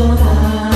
สงสาร